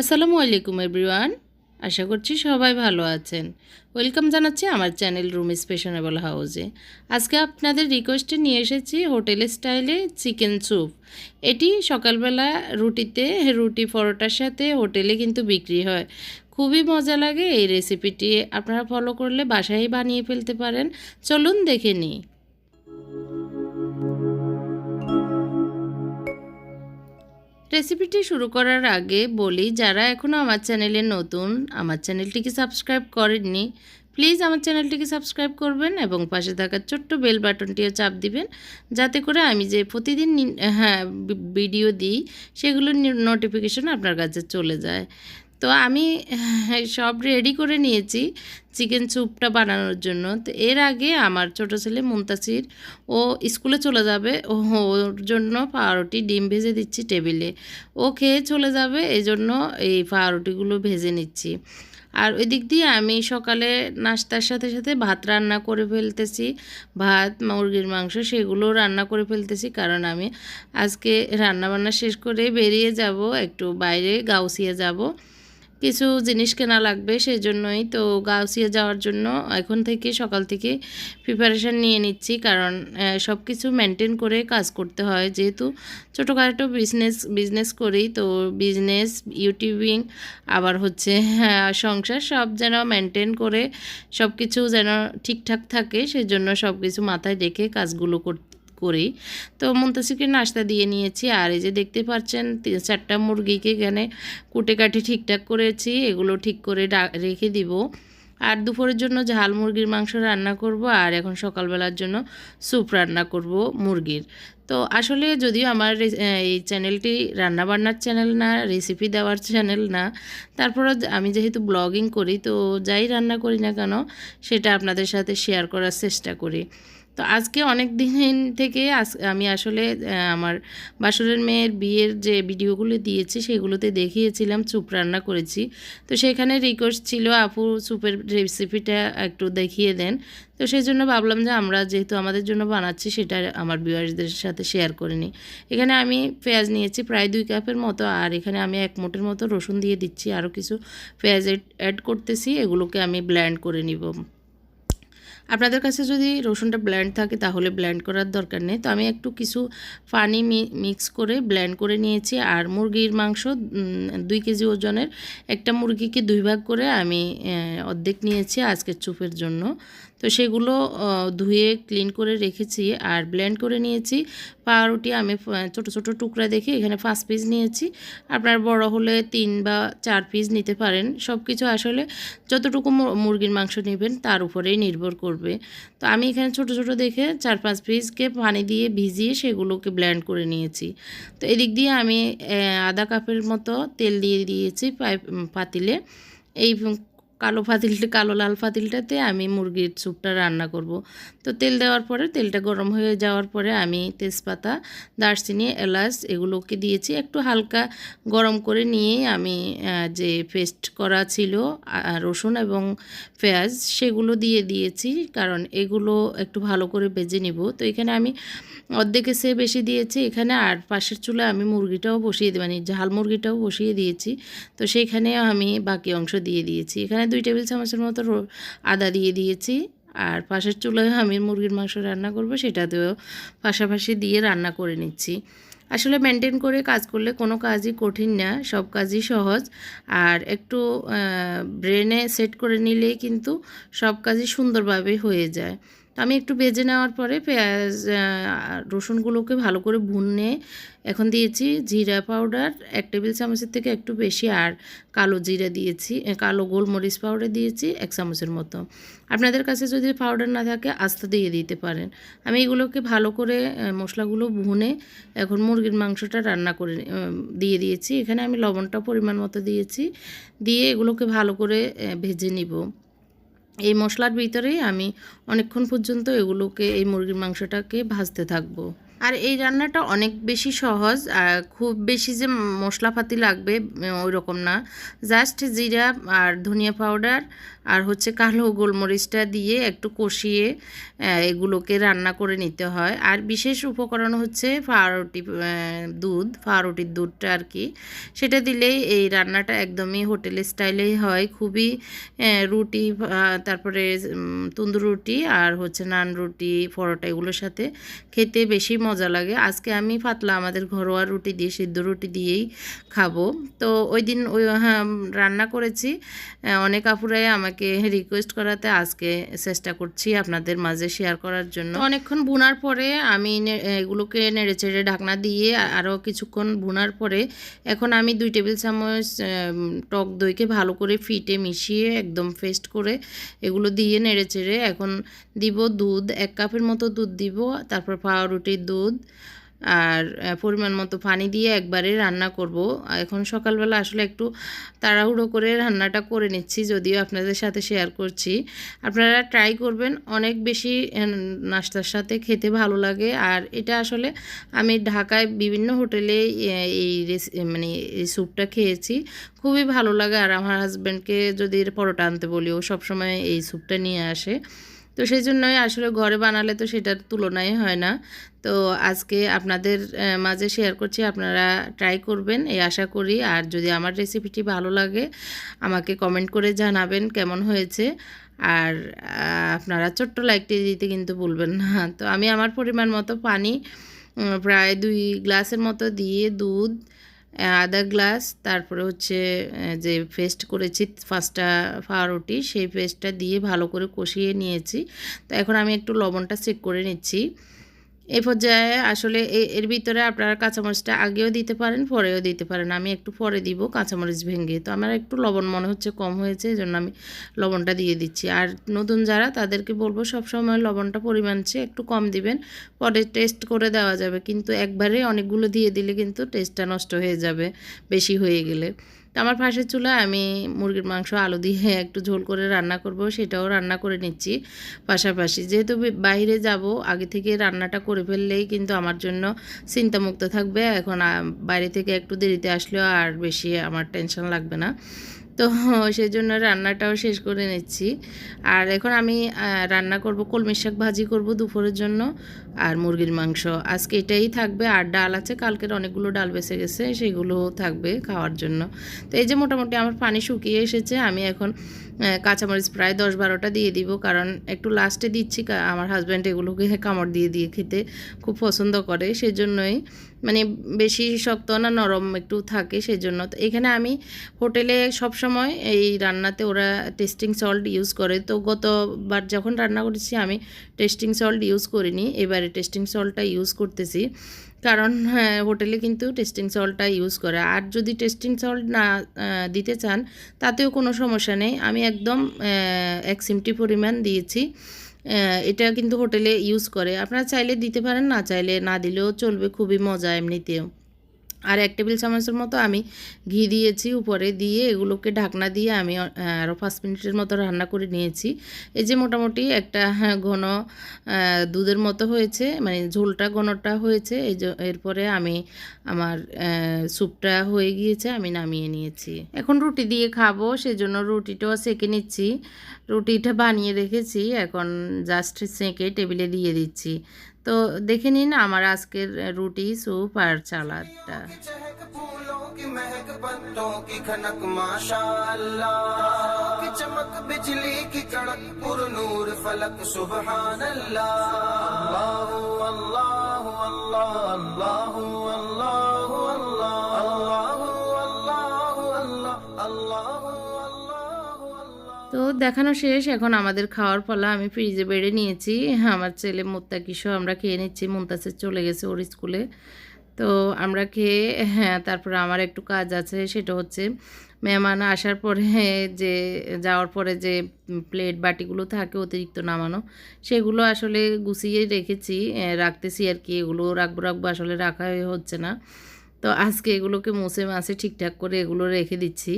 আসসালামু আলাইকুম এভরিওয়ান। আশা করছি সবাই ভালো আছেন। ওয়েলকাম জানাচ্ছি আমার চ্যানেল রুম স্পেশনেবল হাউসে। আজকে আপনাদের রিকোয়েস্টে নিয়ে এসেছি হোটেল স্টাইলে চিকেন স্যুপ। এটি সকালবেলা রুটিতে, রুটি পরোটার সাথে হোটেলে কিন্তু বিক্রি হয়। খুবই মজা লাগে এই রেসিপিটি। আপনারা ফলো করলে বাসায় বানিয়ে ফেলতে পারেন। চলুন দেখে নিই। রেসিপিটি শুরু করার আগে বলি, যারা এখনও আমার চ্যানেলে নতুন, আমার চ্যানেলটিকে সাবস্ক্রাইব করেননি, প্লিজ আমার চ্যানেলটিকে সাবস্ক্রাইব করবেন এবং পাশে থাকার ছোট্ট বেল বাটনটিও চাপ দিবেন, যাতে করে আমি যে প্রতিদিন হ্যাঁ ভিডিও দিই, সেগুলোর নোটিফিকেশন আপনার কাছে চলে যায়। তো আমি সব রেডি করে নিয়েছি চিকেন স্যুপটা বানানোর জন্য। তো এর আগে আমার ছোট ছেলে মুমতাসির ও স্কুলে চলে যাবে ওর জন্য পাউরুটি ডিম ভেজে দিচ্ছি টেবিলে ও খেয়ে চলে যাবে এই জন্য এই পাউরুটিগুলো ভেজে নিচ্ছি। আর ওই দিক দিয়ে আমি সকালে নাস্তার সাথে সাথে ভাত রান্না করে ফেলতেছি। ভাত, মুরগির মাংস সেগুলো রান্না করে ফেলতেছি, কারণ আমি আজকে রান্না বান্না শেষ করে বেরিয়ে যাব, একটু বাইরে গাউসিয়ে যাব। কিছু জিনিস কেনা লাগবে সেই জন্যই তো গাউসিয়া যাওয়ার জন্য এখন থেকে সকাল থেকে প্রিপারেশান নিয়ে নিচ্ছি। কারণ সব কিছু মেনটেন করে কাজ করতে হয়। যেহেতু ছোটোখাটো বিজনেস বিজনেস করি তো বিজনেস ইউটিউবিং আবার হচ্ছে সংসার সব যেন মেনটেন করে সব কিছু যেন ঠিকঠাক থাকে সেই জন্য সব কিছু মাথায় রেখে কাজগুলো কর করি। তো মুন্তাসিরকে নাস্তা দিয়ে নিয়েছি আর এই যে দেখতে পাচ্ছেন চারটা মুরগিকে এখানে কুটে কাঠি ঠিকঠাক করেছি, এগুলো ঠিক করে রেখে দিব। আর দুপুরের জন্য ঝাল মুরগির মাংস রান্না করব আর এখন সকালবেলার জন্য স্যুপ রান্না করব মুরগির। তো আসলে যদিও আমার এই চ্যানেলটি রান্নাবান্নার চ্যানেল না, রেসিপি দেওয়ার চ্যানেল না তারপরে আমি যেহেতু ব্লগিং করি, তো যাই রান্না করি না কেন, সেটা আপনাদের সাথে শেয়ার করার চেষ্টা করি। তো আজকে অনেক দিন থেকে আমি আসলে আমার বাসরের মেয়ের বিয়ের যে ভিডিওগুলো দিয়েছি সেগুলোতে দেখিয়েছিলাম, স্যুপ রান্না করেছি। তো সেখানে রিকোয়েস্ট ছিল, আপু, স্যুপের রেসিপিটা একটু দেখিয়ে দেন। তো সেই জন্য ভাবলাম যে আমরা যেহেতু আমাদের জন্য বানাচ্ছি, সেটা আমার ভিউয়ার্সদের সাথে শেয়ার করে নিই। এখানে আমি পেঁয়াজ নিয়েছি প্রায় দুই কাপের মতো, আর এখানে আমি এক মুঠের মতো রসুন দিয়ে দিচ্ছি। আরও কিছু পেঁয়াজ অ্যাড করতেছি, এগুলোকে আমি ব্ল্যান্ড করে নিব। আপনাদের কাছে যদি রসুনটা ব্ল্যান্ড থাকে, তাহলে ব্ল্যান্ড করার দরকার নেই। তো আমি একটু কিছু পানি মিক্স করে ব্ল্যান্ড করে নিয়েছি। আর মুরগির মাংস দুই কেজি ওজনের। একটা মুরগিকে দুই ভাগ করে আমি অর্ধেক নিয়েছি আজকের চুপের জন্য। তো সেগুলো ধুয়ে ক্লিন করে রেখেছি। আর ব্ল্যান্ড করে নিয়েছি পাউরুটি আমি ছোট ছোট টুকরা দেখে এখানে পাঁচ পিস নিয়েছি। আপনার বড় হলে তিন বা চার পিস নিতে পারেন। সব কিছু আসলে যতটুকু মুরগির মাংস নেবেন তার উপরেই নির্ভর করবে। তো আমি এখানে ছোট ছোট দেখে চার পাঁচ পিসকে পানি দিয়ে ভিজিয়ে সেগুলোকে ব্ল্যান্ড করে নিয়েছি। তো এদিক দিয়ে আমি আধা কাপের মতো তেল দিয়ে দিয়েছি পাতিলে। এই কালো ফাতিলটা, কালো লাল ফাতিলটাতে আমি মুরগির স্যুপটা রান্না করব। তো তেল দেওয়ার পরে, তেলটা গরম হয়ে যাওয়ার পরে আমি তেজপাতা, দারচিনি, এলাচ এগুলোকে দিয়েছি। একটু হালকা গরম করে নিয়ে আমি যে পেস্ট করা ছিল রসুন এবং পেঁয়াজ সেগুলো দিয়ে দিয়েছি, কারণ এগুলো একটু ভালো করে ভেজে নিব। তো এখানে আমি অর্ধেকে সে বেশি দিয়েছি, এখানে আর পাশের চুলে আমি মুরগিটাও বসিয়ে মানে ঝাল মুরগিটাও বসিয়ে দিয়েছি। তো সেইখানে আমি বাকি অংশ দিয়ে দিয়েছি। এখানে দুই টেবিল চামচের মতো আদা দিয়ে দিয়েছি। আর পাশের চুলায় আমি মুরগির মাংস রান্না করব সেটাতেও পাশাপাশি দিয়ে রান্না করে নিচ্ছি। আসলে মেনটেন করে কাজ করলে কোনো কাজই কঠিন না, সব কাজই সহজ। আর একটু ব্রেনে সেট করে নিলেই কিন্তু সব কাজই সুন্দরভাবে হয়ে যায়। তো আমি একটু ভেজে নেওয়ার পরে পেঁয়াজ রসুনগুলোকে ভালো করে ভুনে এখন দিয়েছি জিরা পাউডার, এক টেবিল চামচের থেকে একটু বেশি, আর কালো জিরা দিয়েছি কালো গোলমরিচ পাউডার দিয়েছি এক চামচের মতো। আপনাদের কাছে যদি পাউডার না থাকে, আস্তে দিয়ে দিতে পারেন। আমি এগুলোকে ভালো করে মশলাগুলো ভুনে এখন মুরগির মাংসটা রান্না করে দিয়ে দিয়েছি। এখানে আমি লবণটা পরিমাণ মতো দিয়েছি। দিয়ে এগুলোকে ভালো করে ভেজে নিব। এই মশলার ভিতরেই আমি অনেকক্ষণ পর্যন্ত এগুলোকে, এই মুরগির মাংসটাকে ভাজতে থাকব। আর এই রান্নাটা অনেক বেশি সহজ, আর খুব বেশি যে মশলাপাতি লাগবে ওই রকম না। জাস্ট জিরা আর ধনিয়া পাউডার আর হচ্ছে কালো গোলমরিচটা দিয়ে একটু কষিয়ে এগুলোকে রান্না করে নিতে হয়। আর বিশেষ উপকরণ হচ্ছে ফাওয়ারুটি দুধ ফাওয়ারুটির দুধটা আর কি। সেটা দিলেই এই রান্নাটা একদমই হোটেল স্টাইলেই হয়। খুবই রুটি তারপরে তন্দুর রুটি আর হচ্ছে নান রুটি পরোটা এগুলোর সাথে খেতে বেশি মজা লাগে। আজকে আমি পাতলা আমাদের ঘরোয়া রুটি দিয়ে সিদ্ধ রুটি দিয়েই খাব। তো ওই দিন ওই হ্যাঁ, রান্না করেছি। অনেক আপুরাই আমাকে রিকোয়েস্ট করাতে আজকে চেষ্টা করছি আপনাদের মাঝে শেয়ার করার জন্য। অনেকক্ষণ বোনার পরে আমি এগুলোকে নেড়ে চেড়ে ঢাকনা দিয়ে আরও কিছুক্ষণ বুনার পরে এখন আমি দুই টেবিল চামচ টক দইকে ভালো করে ফিটে মিশিয়ে একদম ফেস্ট করে এগুলো দিয়ে নেড়ে চেড়ে এখন দিব দুধ, এক কাপের মতো দুধ দিব, তারপর পাউরুটির দুধ আর পরিমাণ মতো পানি দিয়ে একবারে রান্না করব। এখন সকালবেলা আসলে একটু তাড়াহুড়ো করে রান্নাটা করে নিচ্ছি, যদিও আপনাদের সাথে শেয়ার করছি। আপনারা ট্রাই করবেন, অনেক বেশি নাস্তার সাথে খেতে ভালো লাগে। আর এটা আসলে আমি ঢাকায় বিভিন্ন হোটেলে এই মানে এই স্যুপটা খেয়েছি। খুবই ভালো লাগে। আর আমার হাজব্যান্ডকে যদি পরোটা আনতে বলি, ও সবসময় এই স্যুপটা নিয়ে আসে। তো সেই জন্যই আসলে ঘরে বানালে তো সেটার তুলনায় হয় না। তো আজকে আপনাদের মাঝে শেয়ার করছি, আপনারা ট্রাই করবেন, এই আশা করি। আর যদি আমার রেসিপিটি ভালো লাগে, আমাকে কমেন্ট করে জানাবেন কেমন হয়েছে। আর আপনারা ছোট্ট লাইকটি দিতে কিন্তু বলবেন না। তো আমি আমার পরিমাণ মতো পানি প্রায় দুই গ্লাসের মতো দিয়ে দুধ আধা গ্লাস তারপরে হচ্ছে যে পেস্ট করেছি ফার্স্টটা পাউরুটি, সেই পেস্টটা দিয়ে ভালো করে কষিয়ে নিয়েছি। তো এখন আমি একটু লবণটা চেক করে নিচ্ছি। এই পর্যায়ে আসলে এর ভিতরে আপনারা কাঁচামরিচটা আগেও দিতে পারেন, পরেও দিতে পারেন। আমি একটু পরে দিব কাঁচামরিচ ভেঙে। তো আমার একটু লবণ মনে হচ্ছে কম হয়েছে এই জন্য আমি লবণটা দিয়ে দিচ্ছি। আর নতুন যারা, তাদেরকে বলব সবসময় লবণটা পরিমাণ চেয়ে একটু কম দিবেন। পরে টেস্ট করে দেওয়া যাবে। কিন্তু একবারে অনেকগুলো দিয়ে দিলে কিন্তু টেস্টটা নষ্ট হয়ে যাবে, বেশি হয়ে গেলে। তো আমার পাশের চুলায় আমি মুরগির মাংস, আলু দিয়ে একটু ঝোল করে রান্না করব, সেটাও রান্না করে নিচ্ছি। পাশাপাশি যেহেতু বাইরে যাব, আগে থেকে রান্নাটা করে ফেললেই কিন্তু আমার জন্য চিন্তামুক্ত থাকবে। এখন বাইরে থেকে একটু দেরিতে আসলেও আর বেশি আমার টেনশন লাগবে না। তো সেই জন্য রান্নাটাও শেষ করে নিচ্ছি। আর এখন আমি রান্না করব কলমি শাক ভাজি করব দুপুরের জন্য। আর মুরগির মাংস। আজকে এটাই থাকবে, আর ডাল আছে, কালকের অনেকগুলো ডাল বেঁচে গেছে, সেগুলো থাকবে খাওয়ার জন্য। তো এই যে মোটামুটি আমার পানি শুকিয়ে এসেছে, আমি এখন কাঁচামরিচ প্রায় দশ বারোটা দিয়ে দিব, কারণ একটু লাস্টে দিচ্ছি আমার হাজব্যান্ড এগুলোকে কামড় দিয়ে দিয়ে খেতে খুব পছন্দ করে, সেজন্যই মানে বেশি শক্ত না, নরম একটু থাকে সেই জন্য তো এখানে আমি হোটেলে সব সময় এই রান্নাতে ওরা টেস্টিং সল্ট ইউজ করে। তো গতবার যখন রান্না করেছি, আমি টেস্টিং সল্ট ইউজ করিনি, এবারে টেস্টিং সল্টটা ইউজ করতেছি। কারণ হ্যাঁ, হোটেলে কিন্তু টেস্টিং সল্টটা ইউজ করে। আর যদি টেস্টিং সল্ট না দিতে চান তাতেও কোনো সমস্যা নেই। আমি একদম এক সিমটি পরিমাণ দিয়েছি। এটা কিন্তু হোটেলে ইউজ করে। আপনারা চাইলে দিতে পারেন না চাইলে না দিলেও চলবে। খুবই মজা এমনিতেও। আর এক টেবিল চামচের মতো আমি ঘি দিয়েছি উপরে দিয়ে এগুলোকে ঢাকনা দিয়ে আমি আরও পাঁচ মিনিটের মতো রান্না করে নিয়েছি। এই যে মোটামুটি একটা হ্যাঁ, ঘন দুধের মতো হয়েছে মানে ঝোলটা ঘনটা হয়েছে। এই এরপরে আমি আমার স্যুপটা হয়ে গিয়েছে আমি নামিয়ে নিয়েছি। এখন রুটি দিয়ে খাব সেজন্য রুটিটাও সেঁকে নিচ্ছি। রুটিটা বানিয়ে রেখেছি এখন জাস্ট সেঁকে টেবিলে দিয়ে দিচ্ছি। তো দেখে নিন আমার আজকের রুটি, স্যুপ আর চালাদটা চমক বিজলি কি কড়ক পুর নূর ফলক সুবহান দেখানো শেষ, এখন আমাদের খাওয়ার পালা আমি ফ্রিজে বেড়ে নিয়েছি। আমার ছেলে মোত্তা কিশো আমরা খেয়ে নিচ্ছি, মুন্তাসের চলে গেছে ওর স্কুলে তো আমরা খেয়ে হ্যাঁ তারপরে আমার একটু কাজ আছে, সেটা হচ্ছে মেহমান আসার পরে যে, যাওয়ার পরে যে প্লেট বাটিগুলো থাকে অতিরিক্ত নামানো, সেগুলো আসলে গুছিয়ে রেখেছি রাখতেছি আর কি, এগুলো রাখব রাখব আসলে রাখা হচ্ছে না। তো আজকে এগুলোকে মুছে মাছে ঠিকঠাক করে এগুলো রেখে দিচ্ছি।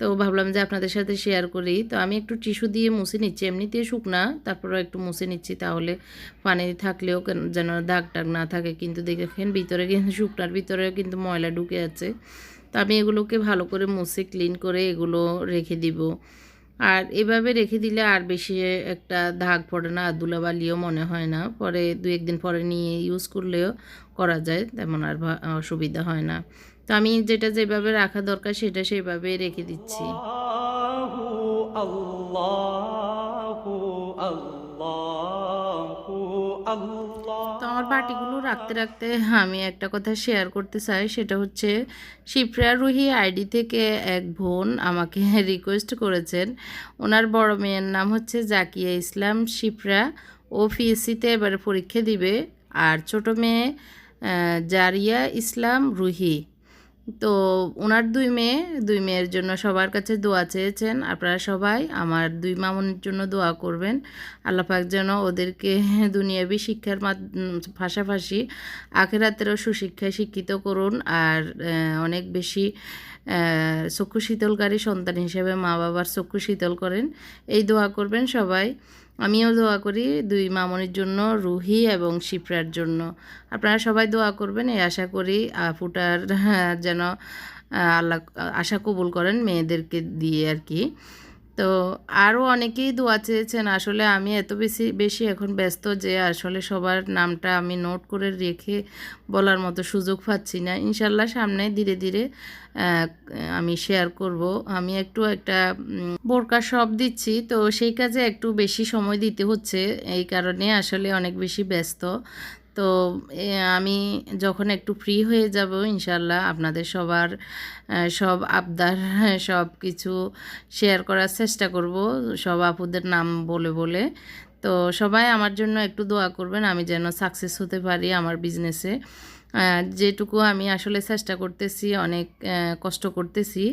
তো ভাবলাম যে আপনাদের সাথে শেয়ার করি। তো আমি একটু টিস্যু দিয়ে মুছে নিচ্ছি। এমনিতে শুকনা তারপরে একটু মুছে নিচ্ছি তাহলে পানি থাকলেও যেন দাগ টাগ না থাকে। কিন্তু দেখেন ভিতরে কিন্তু, শুকনার ভিতরে কিন্তু ময়লা ঢুকে আছে। তো আমি এগুলোকে ভালো করে মুছে ক্লিন করে এগুলো রেখে দিব। আর এভাবে রেখে দিলে আর বেশি একটা দাগ পড়ে না আর ধুলাবালিও মনে হয় না। পরে দু একদিন পরে নিয়ে ইউজ করলেও করা যায়, তেমন আর অসুবিধা হয় না। তো আমি যেটা যেভাবে রাখা দরকার সেটা সেভাবে রেখে দিচ্ছি। তো আমার বাটিগুলো রাখতে রাখতে আমি একটা কথা শেয়ার করতে চাই সেটা হচ্ছে শিপ্রা রুহি আইডি থেকে এক বোন আমাকে রিকোয়েস্ট করেছেন। ওনার বড় মেয়ের নাম হচ্ছে জাকিয়া ইসলাম শিপ্রা ও পিএসসিতে এবারে পরীক্ষা দিবে। আর ছোট মেয়ে জারিয়া ইসলাম রুহি। তো ওনার দুই মেয়ে, দুই মেয়ের জন্য সবার কাছে দোয়া চেয়েছেন। আপনারা সবাই আমার দুই মামনের জন্য দোয়া করবেন। আল্লাপাক যেন ওদেরকে দুনিয়াবি শিক্ষার পাশাপাশি আখেরাতেরও সুশিক্ষায় শিক্ষিত করুন। আর অনেক বেশি চক্ষু শীতলকারী সন্তান হিসেবে মা বাবার চক্ষু শীতল করেন। এই দোয়া করবেন সবাই। আমিও দোয়া করি দুই মামনির জন্য রুহি এবং শিপ্রার জন্য। আপনারা সবাই দোয়া করবেন। এই আশা করি ফুটার যেন আহ, আল্লাহ আশা কবুল করেন মেয়েদেরকে দিয়ে আর কি। তো আরও অনেকেই দোয়া চেয়েছেন আসলে আমি এত বেশি বেশি এখন ব্যস্ত যে আসলে সবার নামটা আমি নোট করে রেখে বলার মতো সুযোগ পাচ্ছি না। ইনশাল্লাহ সামনে ধীরে ধীরে আমি শেয়ার করব। আমি একটু একটা উম, বোরকা সব দিচ্ছি তো সেই কাজে একটু বেশি সময় দিতে হচ্ছে। এই কারণে আসলে অনেক বেশি ব্যস্ত। তো আমি যখন একটু ফ্রি হয়ে যাব ইনশাল্লাহ আপনাদের সবার সব আবদার, সব কিছু শেয়ার করার চেষ্টা করব, সব আপুদের নাম বলে বলে। তো সবাই আমার জন্য একটু দোয়া করবেন, আমি যেন সাকসেস হতে পারি আমার বিজনেসে যেটুকু আমি আসলে চেষ্টা করতেছি, অনেক কষ্ট করতেছি।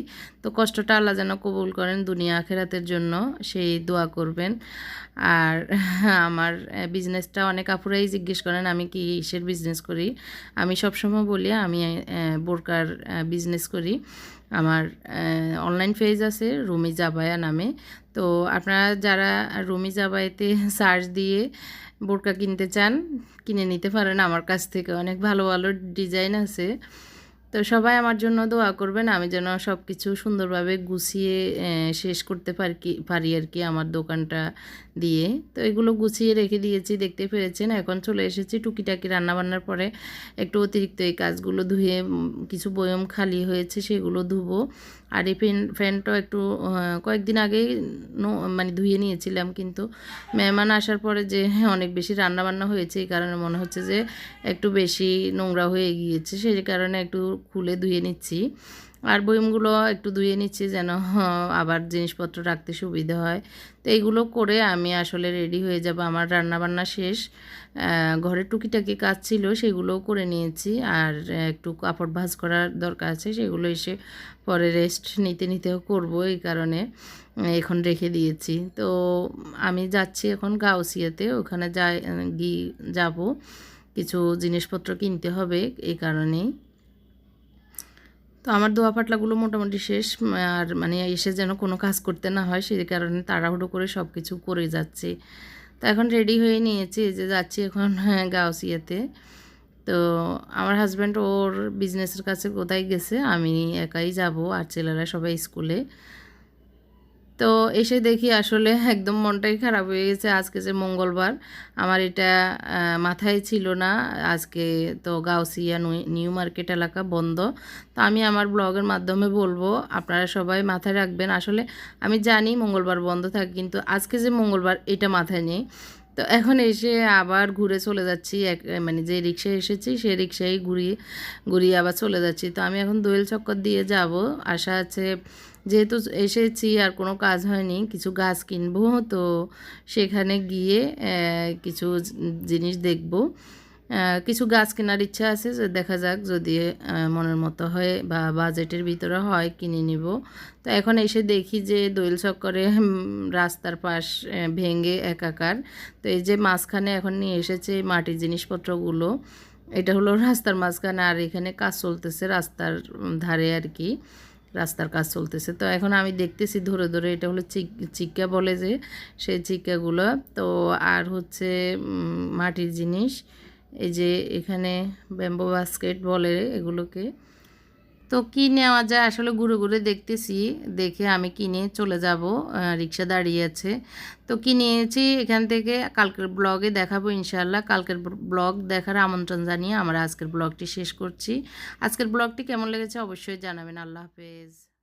তো কষ্টটা আল্লাহ যেন কবুল করেন দুনিয়া আখেরাতের জন্য, সেই দোয়া করবেন। আর আমার বিজনেসটা অনেক আপুরাই জিজ্ঞেস করেন, আমি কি ইসের বিজনেস করি? আমি সবসময় বলি, আমি বোরকার বিজনেস করি। আমার অনলাইন পেজ আছে রুমি জাবায়া নামে। তো আপনারা যারা রুমি জাবায়াতে সার্চ দিয়ে বোরকা কিনতে চান, কিনে নিতে পারেন। আমার কাছ থেকে অনেক ভালো ভালো ডিজাইন আছে। তো সবাই আমার জন্য দোয়া করবেন, আমি যেন সব কিছু সুন্দরভাবে গুছিয়ে শেষ করতে পারি পারি আর কি আমার দোকানটা দিয়ে। তো এগুলো গুছিয়ে রেখে দিয়েছি, দেখতে পেরেছেন। এখন চলে এসেছি টুকিটাকি রান্নাবান্নার পরে একটু অতিরিক্ত এই কাজগুলো ধুয়ে কিছু বয়ম খালি হয়েছে সেগুলো ধুবো। আর এই ফ্যান ফ্যানটাও একটু কয়েকদিন আগেই নো- মানে ধুয়ে নিয়েছিলাম কিন্তু মেহমান আসার পরে যে অনেক বেশি রান্নাবান্না হয়েছে, এই কারণে মনে হচ্ছে যে একটু বেশি নোংরা হয়ে গিয়েছে, সেই কারণে একটু খুলে ধুয়ে নিচ্ছি। আর বয়মগুলো একটু ধুয়ে নিচ্ছি যেন হ্যাঁ, আবার জিনিসপত্র রাখতে সুবিধা হয়। তো এইগুলো করে আমি আসলে রেডি হয়ে যাব। আমার রান্নাবান্না শেষ। ঘরে টুকিটাকি কাজ ছিল সেগুলোও করে নিয়েছি। আর একটু কাপড় ভাঁজ করার দরকার আছে সেগুলো এসে পরে রেস্ট নিতে নিতেও করব এই কারণে এখন রেখে দিয়েছি। তো আমি যাচ্ছি এখন গাউসিয়াতে ওখানে যাই গিয়ে যাব। কিছু জিনিসপত্র কিনতে হবে এই কারণেই। তো আমার দোয়া পাটলাগুলো মোটামুটি শেষ আর মানে এসে যেন কোনো কাজ করতে না হয়, সেই কারণে তাড়াহুড়ো করে সব কিছু করে যাচ্ছে। তো এখন রেডি হয়ে নিয়েছি যে যাচ্ছি এখন গাউসিয়াতে। তো আমার হাজব্যান্ড ওর বিজনেসের কাছে কোথায় গেছে, আমি একাই যাব, আর ছেলেরা সবাই স্কুলে তো এসে দেখি আসলে একদম মনটাই খারাপ হয়ে গেছে। আজকে যে মঙ্গলবার, আমার এটা মাথায় ছিল না। আজকে তো গাউসিয়া নিউ মার্কেট এলাকা বন্ধ। তো আমি আমার ব্লগের মাধ্যমে বলব, আপনারা সবাই মাথায় রাখবেন। আসলে আমি জানি মঙ্গলবার বন্ধ থাকে, কিন্তু আজকে যে মঙ্গলবার, এটা মাথায় নেই। তো এখন এসে আবার ঘুরে চলে যাচ্ছি। এক মানে যে রিক্সায় এসেছি, সে রিক্সায় ঘুরিয়ে ঘুরিয়ে আবার চলে যাচ্ছি। তো আমি এখন দোয়েল চক্কর দিয়ে যাব। আশা আছে যেহেতু এসেছি আর কোনো কাজ হয়নি, কিছু গাছ কিনবো, তো সেখানে গিয়ে কিছু জিনিস দেখব। কিছু গাছ কেনার ইচ্ছা আছে, যে, দেখা যাক যদি মনের মতো হয় বা বাজেটের ভিতরে হয়, কিনে নিব। তো এখন এসে দেখি যে দোয়েল চক্করে রাস্তার পাশ ভেঙে একাকার। তো এই যে মাঝখানে এখন নিয়ে এসেছে মাটির জিনিসপত্রগুলো, এটা হলো রাস্তার মাঝখানে আর এখানে কাজ চলতেছে রাস্তার ধারে আর কি। রাস্তার কাজ চলতেছে। তো এখন আমি দেখতেছি ধরে ধরে এটা হলো চিক চিক্কা বলে যে, সেই চিক্কাগুলো। তো আর হচ্ছে মাটির জিনিস, এই যে এখানে ব্যাম্বো বাস্কেট বলে এগুলোকে। তো কি নেওয়া যায়? আসলে ঘুরে ঘুরে দেখতেছি। দেখে আমি কিনে চলে যাব রিক্সা দাঁড়িয়ে আছে। তো কি নিয়েছি এখান থেকে কালকের ব্লগে দেখাবো ইনশাল্লাহ কালকের ব্লগ দেখার আমন্ত্রণ জানিয়ে আমরা আজকের ব্লগটি শেষ করছি। আজকের ব্লগটি কেমন লেগেছে অবশ্যই জানাবেন। আল্লাহ হাফেজ।